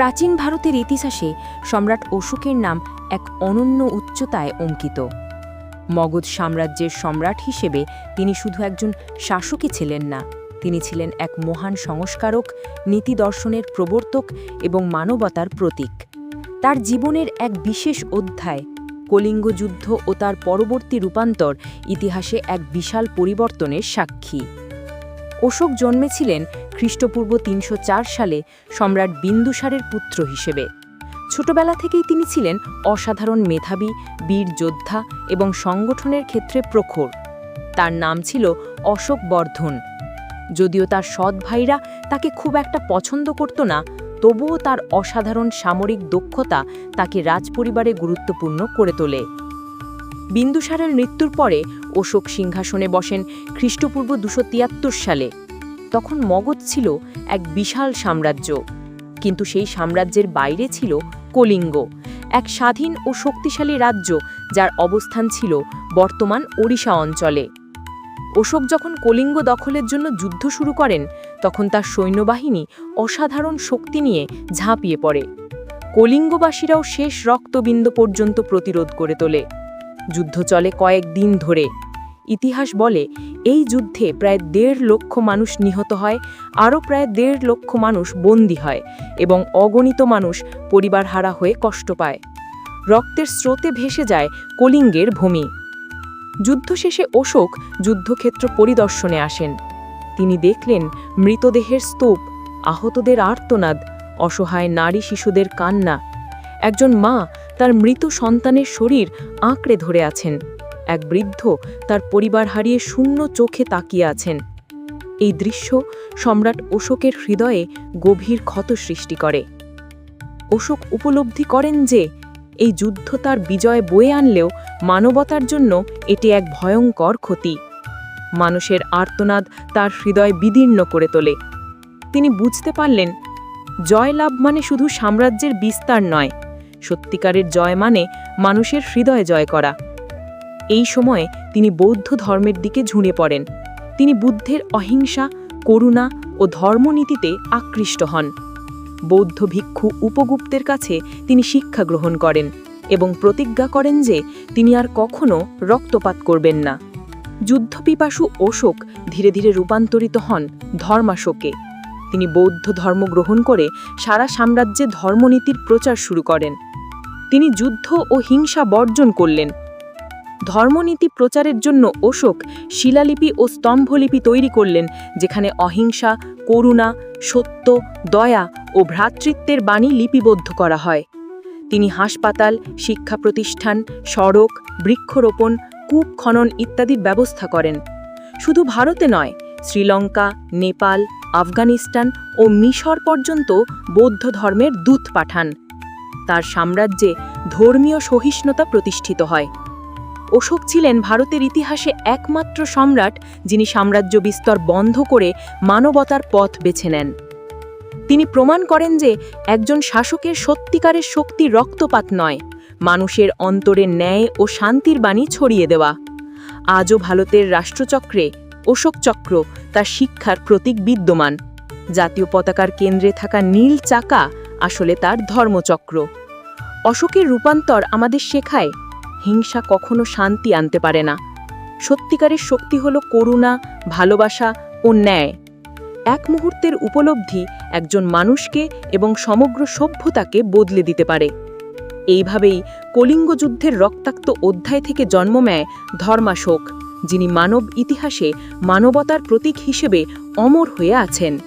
প্রাচীন ভারতের ইতিহাসে সম্রাট অশোকের নাম এক অনন্য উচ্চতায় অঙ্কিত। মগধ সাম্রাজ্যের সম্রাট হিসেবে তিনি শুধু একজন শাসকই ছিলেন না, তিনি ছিলেন এক মহান সংস্কারক, নীতি দর্শনের প্রবর্তক এবং মানবতার প্রতীক। তার জীবনের এক বিশেষ অধ্যায়, কলিঙ্গ যুদ্ধ ও তার পরবর্তী রূপান্তর ইতিহাসে এক বিশাল পরিবর্তনের সাক্ষী। অশোক জন্মেছিলেন খ্রিস্টপূর্ব তিনশো চার সালে সম্রাট বিন্দুসারের পুত্র হিসেবে। ছোটবেলা থেকেই তিনি ছিলেন অসাধারণ মেধাবী, বীর যোদ্ধা এবং সংগঠনের ক্ষেত্রে প্রখর। তার নাম ছিল অশোক বর্ধন। যদিও তার সৎ ভাইরা তাকে খুব একটা পছন্দ করত না, তবুও তার অসাধারণ সামরিক দক্ষতা তাকে রাজপরিবারে গুরুত্বপূর্ণ করে তোলে। বিন্দুসারের মৃত্যুর পরে অশোক সিংহাসনে বসেন খ্রিস্টপূর্ব দুশো তিয়াত্তর সালে। তখন মগধ ছিল এক বিশাল সাম্রাজ্য। কিন্তু সেই সাম্রাজ্যের বাইরে ছিল কলিঙ্গ, এক স্বাধীন ও শক্তিশালী রাজ্য যার অবস্থান ছিল বর্তমান ওড়িশা অঞ্চলে। অশোক যখন কলিঙ্গ দখলের জন্য যুদ্ধ শুরু করেন, তখন তার সৈন্যবাহিনী অসাধারণ শক্তি নিয়ে ঝাঁপিয়ে পড়ে। কলিঙ্গবাসীরাও শেষ রক্তবিন্দু পর্যন্ত প্রতিরোধ করে তোলে। যুদ্ধ চলে কয়েক দিন ধরে। ইতিহাস বলে, এই যুদ্ধে প্রায় দেড় লক্ষ মানুষ নিহত হয়, আরও প্রায় দেড় লক্ষ মানুষ বন্দী হয় এবং অগণিত মানুষ পরিবারহারা হয়ে কষ্ট পায়। রক্তের স্রোতে ভেসে যায় কলিঙ্গের ভূমি। যুদ্ধ শেষে অশোক যুদ্ধক্ষেত্র পরিদর্শনে আসেন। তিনি দেখলেন মৃতদেহের স্তূপ, আহতদের আর্তনাদ, অসহায় নারী শিশুদের কান্না। একজন মা তার মৃত সন্তানের শরীর আঁকড়ে ধরে আছেন। এক বৃদ্ধ তার পরিবার হারিয়ে শূন্য চোখে তাকিয়ে আছেন। এই দৃশ্য সম্রাট অশোকের হৃদয়ে গভীর ক্ষত সৃষ্টি করে। অশোক উপলব্ধি করেন যে, এই যুদ্ধ তার বিজয় বয়ে আনলেও মানবতার জন্য এটি এক ভয়ঙ্কর ক্ষতি। মানুষের আর্তনাদ তার হৃদয় বিদীর্ণ করে তোলে। তিনি বুঝতে পারলেন, জয়লাভ মানে শুধু সাম্রাজ্যের বিস্তার নয় সত্যিকারের জয় মানে মানুষের হৃদয় জয় করা। এই সময়ে তিনি বৌদ্ধ ধর্মের দিকে ঝুঁড়ে পড়েন। তিনি বুদ্ধের অহিংসা, করুণা ও ধর্মনীতিতে আকৃষ্ট হন। বৌদ্ধ ভিক্ষু উপগুপ্তের কাছে তিনি শিক্ষা গ্রহণ করেন এবং প্রতিজ্ঞা করেন যে তিনি আর কখনো রক্তপাত করবেন না। যুদ্ধপিপাসু অশোক ধীরে ধীরে রূপান্তরিত হন ধর্মাশোকে। তিনি বৌদ্ধ ধর্ম গ্রহণ করে সারা সাম্রাজ্যে ধর্মনীতির প্রচার শুরু করেন। তিনি যুদ্ধ ও হিংসা বর্জন করলেন। ধর্মনীতি প্রচারের জন্য অশোক শিলালিপি ও স্তম্ভলিপি তৈরি করলেন, যেখানে অহিংসা, করুণা, সত্য, দয়া ও ভ্রাতৃত্বের বাণী লিপিবদ্ধ করা হয়। তিনি হাসপাতাল, শিক্ষা প্রতিষ্ঠান, সড়ক, বৃক্ষরোপণ, কূপ খনন ইত্যাদির ব্যবস্থা করেন। শুধু ভারতে নয়, শ্রীলঙ্কা, নেপাল, আফগানিস্তান ও মিশর পর্যন্ত বৌদ্ধ ধর্মের দূত পাঠান। তার সাম্রাজ্যে ধর্মীয় সহিষ্ণুতা প্রতিষ্ঠিত হয়। অশোক ছিলেন ভারতের ইতিহাসে একমাত্র সম্রাট যিনি সাম্রাজ্য বিস্তর বন্ধ করে মানবতার পথ বেছে নেন। তিনি প্রমাণ করেন যে একজন শাসকের সত্যিকারের শক্তি রক্তপাত নয়, মানুষের অন্তরে ন্যায় ও শান্তির বাণী ছড়িয়ে দেওয়া। আজও ভারতের রাষ্ট্রচক্রে অশোক চক্র তার শিক্ষার প্রতীক বিদ্যমান। জাতীয় পতাকার কেন্দ্রে থাকা নীল চাকা আসলে তার ধর্মচক্র। অশোকের রূপান্তর আমাদের শেখায়, হিংসা কখনো শান্তি আনতে পারে না। সত্যিকারের শক্তি হল করুণা, ভালোবাসা ও ন্যায়। এক মুহূর্তের উপলব্ধি একজন মানুষকে এবং সমগ্র সভ্যতাকে বদলে দিতে পারে। এইভাবেই কলিঙ্গ যুদ্ধের রক্তাক্ত অধ্যায় থেকে জন্ম নেয় ধর্মাশোক, যিনি মানব ইতিহাসে মানবতার প্রতীক হিসেবে অমর হয়ে আছেন।